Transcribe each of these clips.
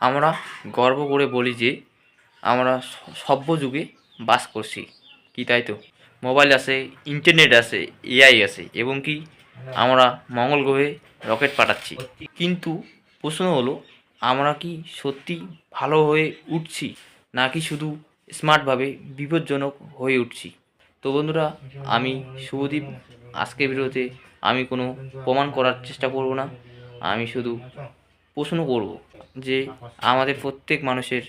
আমরা গর্ব করে বলি যে আমরা সভ্য যুগে বাস করছি। কি তাই তো? মোবাইল আছে, ইন্টারনেট আছে এআই আছে এবং কি আমরা মঙ্গল গ্রহে রকেট পাঠাচ্ছি। কিন্তু প্রশ্ন হলো, আমরা কি সত্যি ভালো হয়ে উঠছি নাকি শুধু স্মার্টভাবে বিপজ্জনক হয়ে উঠছি? তো বন্ধুরা, আমি শুভদীপ। আজকের ভিডিওতে আমি কোনো প্রমাণ করার চেষ্টা করব না। আমি শুধু প্রশ্ন করব যে আমাদের প্রত্যেক মানুষের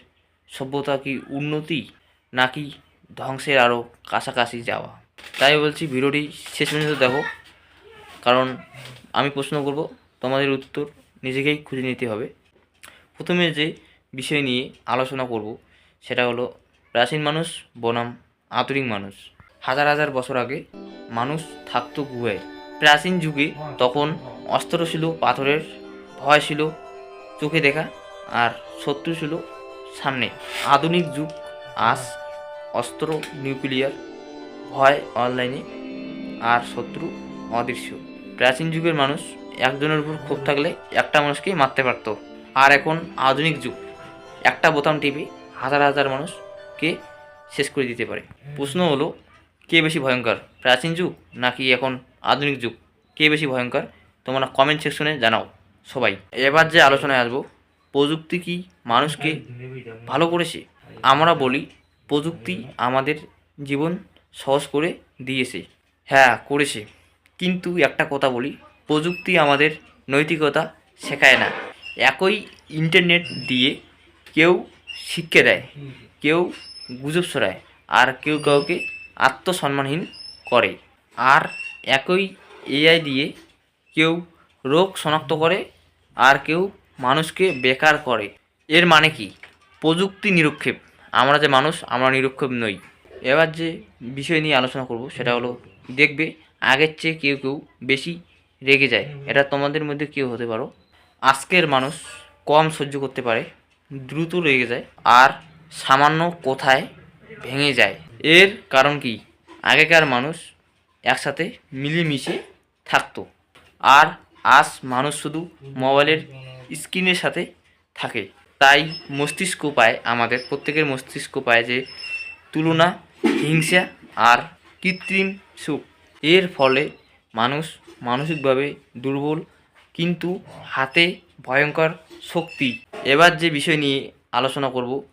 সভ্যতা কি উন্নতি নাকি ধ্বংসের আরও কাছাকাছি যাওয়া? তাই বলছি ভিডিওটি শেষ পর্যন্ত দেখো। কারণ আমি প্রশ্ন করব, তোমাদের উত্তর নিজেকেই খুঁজে নিতে হবে। প্রথমে যে বিষয় নিয়ে আলোচনা করব, সেটা হলো প্রাচীন মানুষ, বনাম আধুনিক মানুষ। হাজার হাজার বছর আগে মানুষ থাকতো গুহায়। প্রাচীন যুগে তখন অস্ত্র ছিল, পাথরের ভয় ছিল চোখে দেখা আর শত্রু ছিল সামনে। আধুনিক যুগ আজ অস্ত্র, নিউক্লিয়ার, ভয় অনলাইনে আর শত্রু অদৃশ্য। প্রাচীন যুগের মানুষ একজনের উপর ক্ষোভ থাকলে একটা মানুষকেই মারতে পারত। আর এখন আধুনিক যুগ, একটা বোতাম টিপে হাজার হাজার মানুষকে শেষ করে দিতে পারে। প্রশ্ন হলো, কে বেশি ভয়ঙ্কর, প্রাচীন যুগ নাকি এখন আধুনিক যুগ? কে বেশি ভয়ঙ্কর? তোমরা কমেন্ট সেকশনে জানাও। সবাই, এবার যে আলোচনায় আসব, প্রযুক্তি কি মানুষকে ভালো করেছে? আমরা বলি, প্রযুক্তি আমাদের জীবন সহজ করে দিয়েছে। হ্যাঁ করেছে। কিন্তু একটা কথা বলি, প্রযুক্তি আমাদের নৈতিকতা শেখায় না। একই ইন্টারনেট দিয়ে কেউ শিক্ষা দেয়, কেউ গুজব ছড়ায়, আর কেউ কাউকে আত্মসম্মানহীন করে। আর একই এআই দিয়ে কেউ রোগ শনাক্ত করে আর কেউ মানুষকে বেকার করে। এর মানে কি? প্রযুক্তি নিরক্ষেপ। আমরা যে মানুষ, আমরা নিরক্ষেপ নই। এবার যে বিষয় নিয়ে আলোচনা করব, সেটা হলো, দেখবে আগের চেয়ে কেউ কেউ বেশি রেগে যায়। এটা তোমাদের মধ্যে কেউ হতে পারো। আজকের মানুষ কম সহ্য করতে পারে, দ্রুত রেগে যায় আর সামান্য কোথায় ভেঙে যায়। এর কারণ কি? আগেকার মানুষ একসাথে মিলেমিশে থাকতো। আর আজ মানুষ শুধু মোবাইলের স্ক্রিনের সাথে থাকে। তাই মস্তিষ্ক পায় আমাদের, প্রত্যেকের মস্তিষ্ক পায় যে তুলনা, হিংসা আর কৃত্রিম সুখ। এর ফলে মানুষ মানসিকভাবে দুর্বল কিন্তু হাতে ভয়ঙ্কর শক্তি। এবার যে বিষয় নিয়ে আলোচনা করব,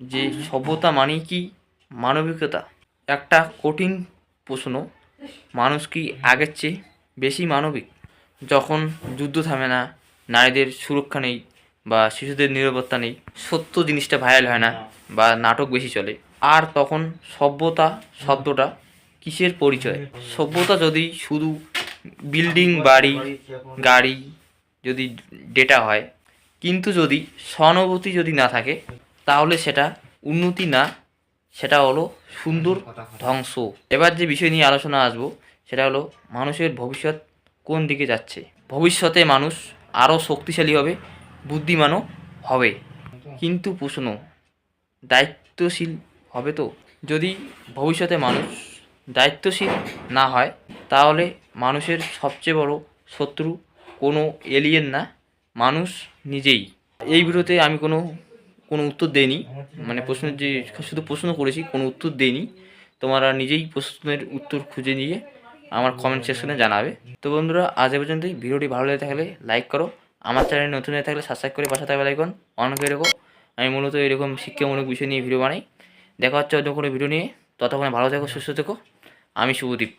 যে সভ্যতা মানেই কি মানবিকতা? একটা কঠিন প্রশ্ন, মানুষ কি আগের চেয়ে বেশি মানবিক? যখন যুদ্ধ থামে না, নারীদের সুরক্ষা নেই বা শিশুদের নিরাপত্তা নেই, সত্য জিনিসটা ভাইরাল হয় না বা নাটক বেশি চলে। আর তখন সভ্যতা শব্দটা কিসের পরিচয়? সভ্যতা যদি শুধু বিল্ডিং বাড়ি, গাড়ি যদি ডেটা হয়, কিন্তু যদি সহানুভূতি যদি না থাকে, তাহলে সেটা উন্নতি না, সেটা হলো সুন্দর ধ্বংস। এবার যে বিষয় নিয়ে আলোচনা আসব, সেটা হলো মানুষের ভবিষ্যৎ কোন দিকে যাচ্ছে? ভবিষ্যতে মানুষ আরও শক্তিশালী হবে, বুদ্ধিমানও হবে। কিন্তু প্রশ্ন, দায়িত্বশীল হবে তো? যদি ভবিষ্যতে মানুষ দায়িত্বশীল না হয়, তাহলে মানুষের সবচেয়ে বড় শত্রু কোনো এলিয়েন না, মানুষ নিজেই। এই ভিডিওতে আমি কোনো কোনো উত্তর দেইনি। মানে প্রশ্নের যে, শুধু প্রশ্ন করেছি, কোনো উত্তর দেইনি। তোমরা নিজেই প্রশ্নের উত্তর খুঁজে নিয়ে আমার কমেন্ট সেকশনে জানাবে। তো বন্ধুরা, আজ এ পর্যন্তই। ভিডিওটি ভালো লেগে থাকলে লাইক করো। আমার চ্যানেল নতুন হয়ে থাকলে সাবস্ক্রাইব করে পাশে থাকবে লাইকন অন করে রেখো। আমি মূলত এরকম শিক্ষামূলক বিষয় নিয়ে ভিডিও বানাই। দেখা হচ্ছে অন্য কোনো ভিডিও নিয়ে। ততক্ষণে ভালো থেকো, সুস্থ থেকো। আমি শুভদীপ।